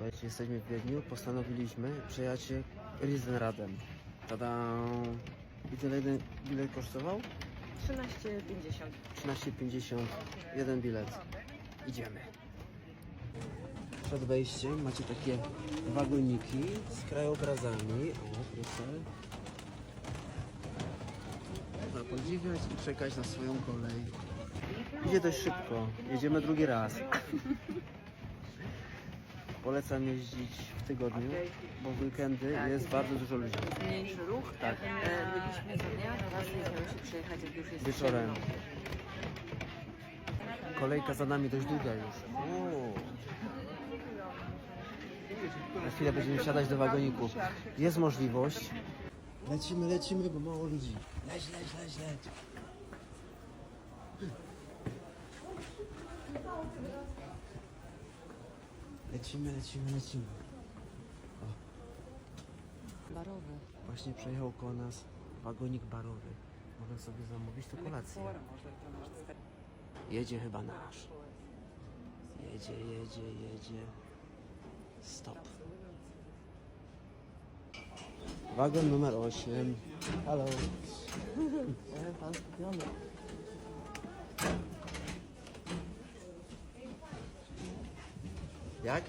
Słuchajcie, jesteśmy w Wiedniu, postanowiliśmy przejechać się Riesenradem. Tada! I tyle jeden bilet kosztował? 13,50. 13,50 jeden bilet. Idziemy. Przed wejściem macie takie wagoniki z krajobrazami. O, proszę. Można podziwiać i czekać na swoją kolej. Idzie dość szybko. Jedziemy drugi raz. Polecam jeździć w tygodniu, bo w weekendy Tak. jest bardzo dużo ludzi. Mniejszy ruch. Tak. E, byliśmy co dnia, teraz się przejechać, jak już jest Wieczorem. ciemno. Kolejka za nami dość długa już. Na chwilę będziemy wsiadać do wagoniku. Jest możliwość. Lecimy, lecimy, bo mało ludzi. Leć, leć, leć, leć. Lecimy, lecimy, lecimy. Barowy. Właśnie przejechał koło nas wagonik barowy. Można sobie zamówić tu kolację. Jedzie chyba nasz. Jedzie, jedzie, jedzie. Stop. Wagon numer 8. Halo. E, Pan skupiony. Jak?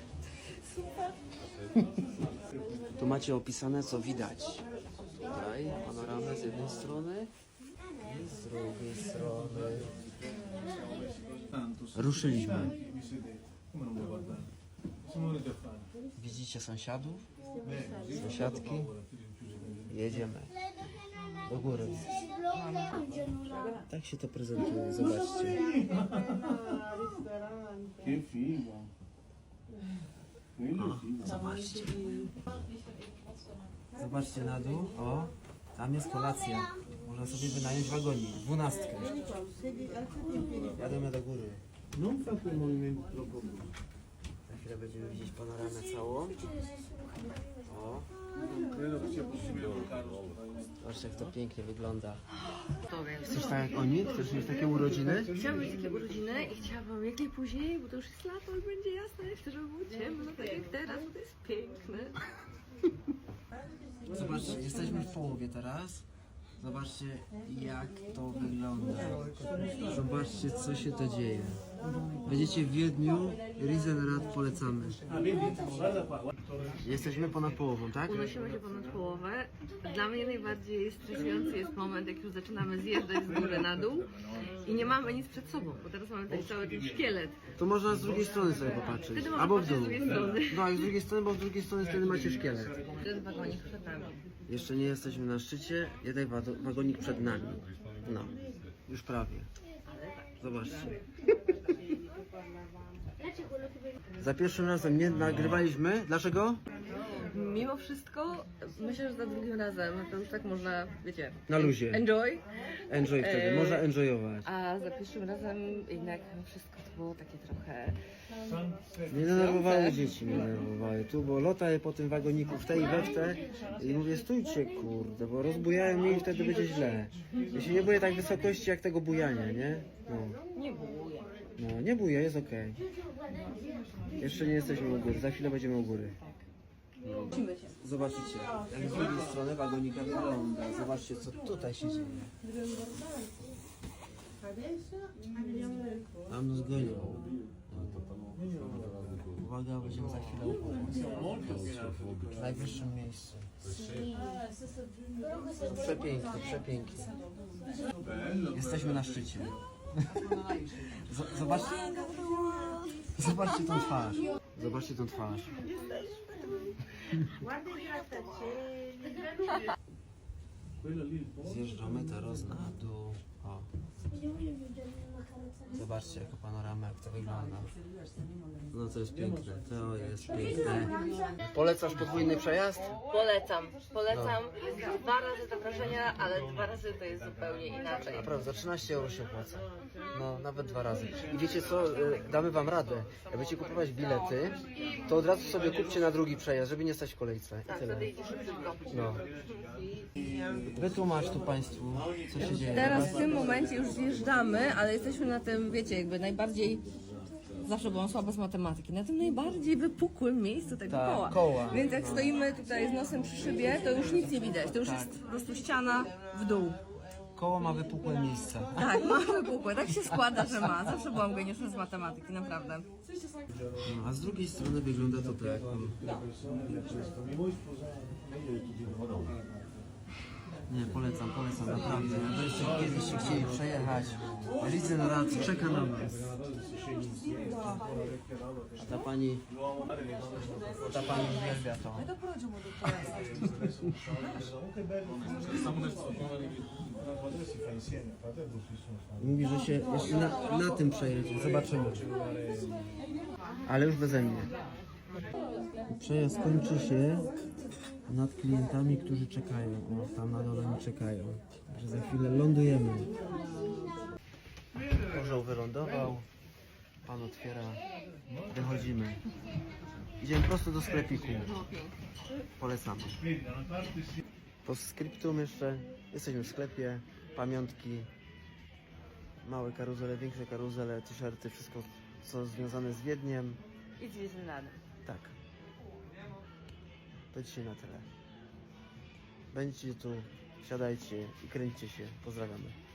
Tu macie opisane co widać. Tutaj panoramę z jednej strony i z drugiej strony. Ruszyliśmy. Widzicie sąsiadów? Sąsiadki? Jedziemy. Do góry. Tak się to prezentuje, zobaczcie. Figo! Figo. Zobaczcie. Zobaczcie na dół. O, tam jest kolacja. Można sobie wynająć wagonik. Dwunastkę. Jademy do góry. Za chwilę będziemy widzieć panoramę całą. O, Zobaczcie jak to pięknie wygląda. Chcesz tak jak oni? Chcesz mieć takie urodziny? Chciałabym mieć takie urodziny i chciałabym jak najpóźniej, bo to już jest lato i będzie jasno, ja chcę, żeby było ciemno, tak jak teraz, bo to jest piękne. Zobaczcie, jesteśmy w połowie teraz. Zobaczcie jak to wygląda. Zobaczcie co się to dzieje. Będziecie w Wiedniu, Riesenrad polecamy. Jesteśmy ponad połową, tak? Unosimy się ponad połowę. Dla mnie najbardziej stresujący jest moment, jak już zaczynamy zjeżdżać z góry na dół i nie mamy nic przed sobą, bo teraz mamy tutaj cały ten szkielet. To można z drugiej strony sobie popatrzeć. Wtedy można Albo w patrzeć dół. z drugiej strony. No, i z drugiej strony, bo z drugiej strony wtedy macie szkielet. Ten wagonik przed nami. Jeszcze nie jesteśmy na szczycie, jeden wa- wagonik przed nami. No, już prawie. Zobaczcie. Za pierwszym razem nie nagrywaliśmy. Dlaczego? Mimo wszystko, myślę, że za drugim razem to już tak można, wiecie, Na luzie. enjoy. Enjoy wtedy, Eee, można enjoyować. A za pierwszym razem jednak wszystko to było takie trochę... Nie denerwowały dzieci, mnie denerwowały tu, bo lotaję po tym wagoniku w te i we w te i mówię stójcie kurde, bo rozbujają mnie i wtedy będzie źle. Ja się nie boję tak wysokości jak tego bujania, nie? No, Nie buje. no nie buję, jest okej. Jeszcze nie jesteśmy u góry, za chwilę będziemy u góry. Zobaczycie, jak z drugiej strony wagonika wygląda. Zobaczcie, co tutaj się dzieje. Tam nas gonią. Uwaga, będziemy za chwilę u. W najwyższym miejscu. Przepięknie, przepięknie. Jesteśmy na szczycie. Zobaczcie, zobaczcie tą twarz. Zobaczcie tą twarz. Zjeżdżamy teraz na dół. O. Zobaczcie jako panorama, jak to wygląda. No to jest piękne, to jest piękne. Polecasz podwójny przejazd? Polecam, polecam. Dwa razy te wrażenia, ale dwa razy to jest zupełnie inaczej. Naprawdę, za 13 euro się opłaca. No, nawet dwa razy. I wiecie co, e, damy wam radę. Jak będziecie kupować bilety, to od razu sobie kupcie na drugi przejazd, żeby nie stać w kolejce. I Tak, tyle. wtedy idzie szybciutko. No. Wytłumacz tu Państwu, co się dzieje. Teraz w tym momencie już zjeżdżamy, ale jesteśmy na tym, wiecie, jakby najbardziej zawsze byłam słaba z matematyki. Na tym najbardziej wypukłym miejscu tego Tak, koła. koła. Więc jak stoimy tutaj z nosem przy szybie, to już nic nie widać. To już Tak. jest po prostu ściana w dół. Koło ma wypukłe miejsca. Tak, ma wypukłe. Tak się składa, że ma. Zawsze byłam geniuszem z matematyki, naprawdę. No, a z drugiej strony wygląda to tak. Nie, polecam, polecam, naprawdę. Jakbyście kiedyś się chcieli przejechać, Ridzenrad czeka na was. A ta pani, ta pani uwielbia to. Mówi, że się jeszcze na, na tym przejedzie. Zobaczymy. Ale już beze mnie. Przejazd kończy się nad klientami, którzy czekają. O, tam na dole czekają. Że za chwilę lądujemy. Orzeł wylądował. Pan otwiera. Wychodzimy. Idziemy prosto do sklepiku. Polecamy. Po skryptum jeszcze jesteśmy w sklepie. Pamiątki. Małe karuzele, większe karuzele, t-shirty, wszystko co związane z Wiedniem. I z Disneylandem. Tak. To dzisiaj na tyle. Będziecie tu, siadajcie i kręćcie się. Pozdrawiamy.